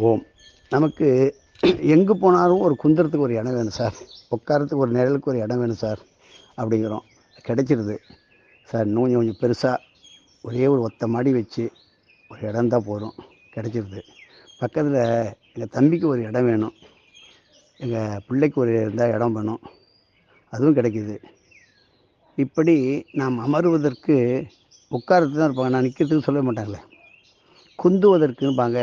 ஓம். நமக்கு எங்கே போனாலும் ஒரு குந்தரத்துக்கு ஒரு இடம் வேணும் சார். உட்காரத்துக்கு ஒரு நிழலுக்கு ஒரு இடம் வேணும் சார் அப்படிங்கிறோம். கிடைச்சிருது. சார் இன்னும் கொஞ்சம் கொஞ்சம் பெருசாக ஒரே ஒரு ஒத்த மாடி வச்சு ஒரு இடம் தான் போதும். கிடைச்சிருது. பக்கத்தில் எங்கள் தம்பிக்கு ஒரு இடம் வேணும். எங்கள் பிள்ளைக்கு ஒரு இருந்தால் இடம் வேணும். அதுவும் கிடைக்கிது. இப்படி நாம் அமருவதற்கு உட்காரத்து தான் இருப்பாங்க. நான் நிற்கிறதுக்கு சொல்ல மாட்டாங்களே. குந்துவதற்கும்பாங்க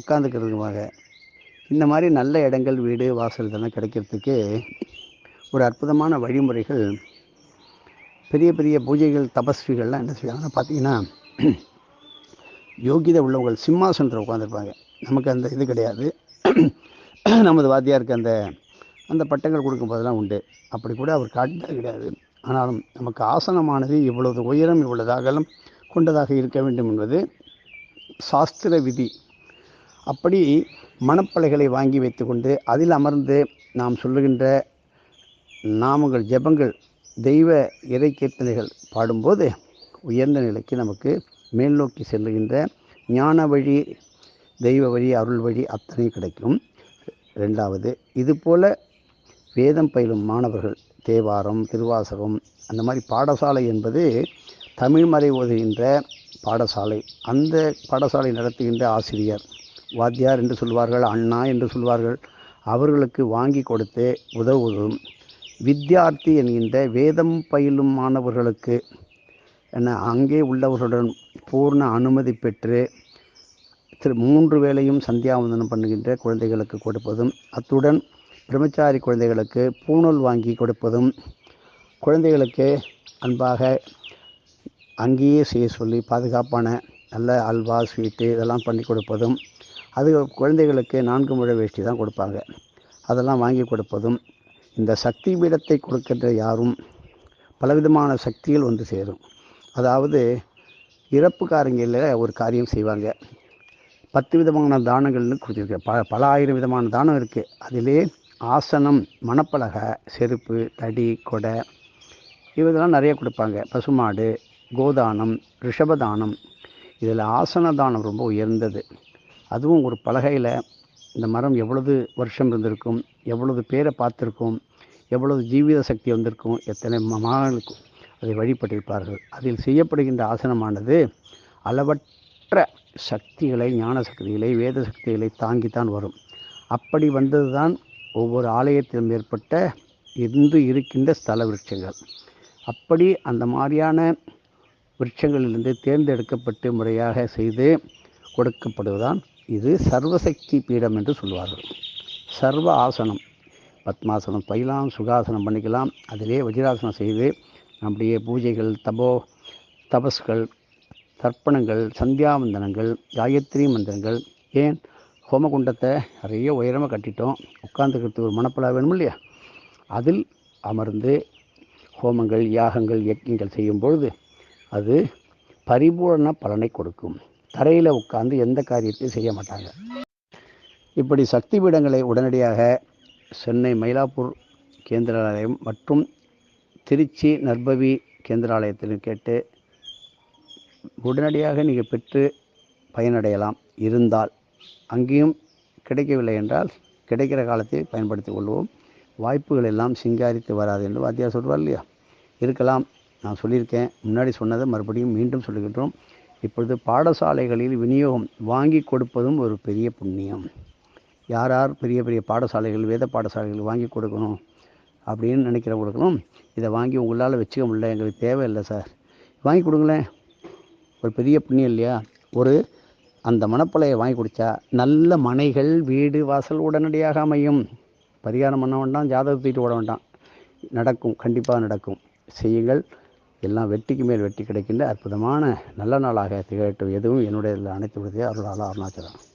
உட்காந்துக்கிறதுக்குமாக இந்த மாதிரி நல்ல இடங்கள் வீடு வாசல் இதெல்லாம் கிடைக்கிறதுக்கு ஒரு அற்புதமான வழிமுறைகள் பெரிய பெரிய பூஜைகள் தபஸ்விகள்லாம் என்ன செய்வாங்கன்னா பார்த்தீங்கன்னா யோகிதை உள்ளவங்கள் சிம்மாசனத்தில் உட்காந்துருப்பாங்க நமக்கு அந்த இது கிடையாது. நமது வாத்தியாருக்கு அந்த அந்த பட்டங்கள் கொடுக்கும் போதெல்லாம் உண்டு. அப்படி கூட அவர் காட்டினது கிடையாது. ஆனாலும் நமக்கு ஆசனமானது இவ்வளவு உயரம் இவ்வளவு அகலம் கொண்டதாக இருக்க வேண்டும் என்பது சாஸ்திர விதி. அப்படி மணப்பலைகளை வாங்கி வைத்துக்கொண்டு அதில் அமர்ந்து நாம் சொல்லுகின்ற நாமங்கள் ஜெபங்கள் தெய்வ இறை கீர்த்தனைகள் பாடும்போது உயர்ந்த நிலைக்கு நமக்கு மேல் நோக்கி செல்லுகின்ற ஞான வழி தெய்வ வழி அருள் வழி அத்தனை கிடைக்கும். ரெண்டாவது இதுபோல் வேதம் பயிலும் மாணவர்கள் தேவாரம் திருவாசகம் அந்த மாதிரி பாடசாலை என்பது தமிழ்மறை ஓதுகின்ற பாடசாலை. அந்த பாடசாலை நடத்துகின்ற ஆசிரியர் வாத்தியார் என்று சொல்வார்கள் அண்ணா என்று சொல்வார்கள். அவர்களுக்கு வாங்கி கொடுத்து உதவுவதும் வித்யார்த்தி என்கின்ற வேதம் பயிலும் மாணவர்களுக்கு என்ன அங்கே உள்ளவர்களுடன் பூர்ண அனுமதி பெற்று திரு மூன்று வேளையும் சந்தியாவந்தனம் பண்ணுகின்ற குழந்தைகளுக்கு கொடுப்பதும் அத்துடன் பிரம்மச்சாரி குழந்தைகளுக்கு பூணூல் வாங்கி கொடுப்பதும் குழந்தைகளுக்கு அன்பாக அங்கேயே செய்ய சொல்லி பாதுகாப்பான நல்ல அல்வா ஸ்வீட்டு இதெல்லாம் பண்ணி கொடுப்பதும் அது குழந்தைகளுக்கு நான்கு முழ வேஷ்டி தான் கொடுப்பாங்க. அதெல்லாம் வாங்கி கொடுப்பதும் இந்த சக்தி பீடத்தை கொடுக்கின்ற யாரும் பலவிதமான சக்திகள் வந்து சேரும். அதாவது இறப்பு ஒரு காரியம் செய்வாங்க. பத்து விதமான தானங்கள்னு கொடுத்துருக்கு பல பல ஆயிரம் விதமான தானம் இருக்குது அதிலே ஆசனம் மணப்பலகை செருப்பு தடி கொடை இதெல்லாம் நிறைய கொடுப்பாங்க. பசுமாடு கோதானம் ரிஷபதானம் இதில் ஆசன தானம் ரொம்ப உயர்ந்தது. அதுவும் ஒரு பலகையில் இந்த மரம் எவ்வளவு வருஷம் இருந்திருக்கும் எவ்வளவு பேரை பார்த்துருக்கும் எவ்வளவு ஜீவித சக்தி வந்திருக்கும் எத்தனை மகானுக்கும் அதை வழிபட்டிருப்பார்கள். அதில் செய்யப்படுகின்ற ஆசனமானது அளவற்ற சக்திகளை ஞான சக்திகளை வேத சக்திகளை தாங்கித்தான் வரும். அப்படி வந்தது தான் ஒவ்வொரு ஆலயத்திலும் ஏற்பட்ட இன்று இருக்கின்ற ஸ்தல விருட்சங்கள். அப்படி அந்த மாதிரியான விருட்சங்களிலிருந்து தேர்ந்தெடுக்கப்பட்டு முறையாக செய்து கொடுக்கப்படுவதுதான் இது சர்வசக்தி பீடம் என்று சொல்வார்கள். சர்வ ஆசனம் பத்மாசனம் பயிலாம் சுகாசனம் பண்ணிக்கலாம். அதிலே வஜ்ராசனம் செய்து நம்முடைய பூஜைகள் தபோ தபஸ்கள் தர்ப்பணங்கள் சந்தியாவந்தனங்கள் காயத்ரி மந்திரங்கள் ஏன்? ஹோமகுண்டத்தை நிறைய உயரமாக கட்டிட்டோம். உட்காந்துக்கிறதுக்கு ஒரு மனப்பலா வேணும் இல்லையா? அதில் அமர்ந்து ஹோமங்கள் யாகங்கள் யக்ஞங்கள் செய்யும் பொழுது அது பரிபூரண பலனை கொடுக்கும். தரையில் உட்கார்ந்து எந்த காரியத்தையும் செய்ய மாட்டாங்க. இப்படி சக்தி பீடங்களை உடனடியாக சென்னை மயிலாப்பூர் கேந்திராலயம் மற்றும் திருச்சி நர்பவி கேந்திராலயத்திலும் கேட்டு உடனடியாக நீங்கள் பெற்று பயனடையலாம். இருந்தால் அங்கேயும் கிடைக்கவில்லை என்றால் கிடைக்கிற காலத்தை பயன்படுத்தி கொள்வோம். வாய்ப்புகள் எல்லாம் சிங்காரித்து வராது என்று வாத்தியார் சொல்வார் இல்லையா? இருக்கலாம். நான் சொல்லியிருக்கேன். முன்னாடி சொன்னதை மறுபடியும் மீண்டும் சொல்லுகின்றோம். இப்பொழுது பாடசாலைகளில் விநியோகம் வாங்கி கொடுப்பதும் ஒரு பெரிய புண்ணியம். யார் யார் பெரிய பெரிய பாடசாலைகள் வேத பாடசாலைகள் வாங்கி கொடுக்கணும் அப்படின்னு நினைக்கிறவங்களுக்கும் இதை வாங்கி உங்களால் வச்சுக்க முடியல எங்களுக்கு தேவையில்லை சார். வாங்கி கொடுங்களேன். ஒரு பெரிய புண்ணியம் இல்லையா? ஒரு அந்த மணப்பலையை வாங்கி குடித்தா நல்ல மனைகள் வீடு வாசல் உடனடியாக அமையும். பரிகாரம் பண்ண வேண்டாம் ஜாதகம் தூக்கிட்டு ஓட வேண்டாம். நடக்கும் கண்டிப்பாக நடக்கும். செய்யுங்கள். எல்லாம் வெட்டிக்கு மேல் வெட்டி கிடைக்கின்ற அற்புதமான நல்ல நாளாக திகழட்டும். எதுவும் என்னுடைய அனைத்து விடுதே அருளாளா அருணாச்சலம்.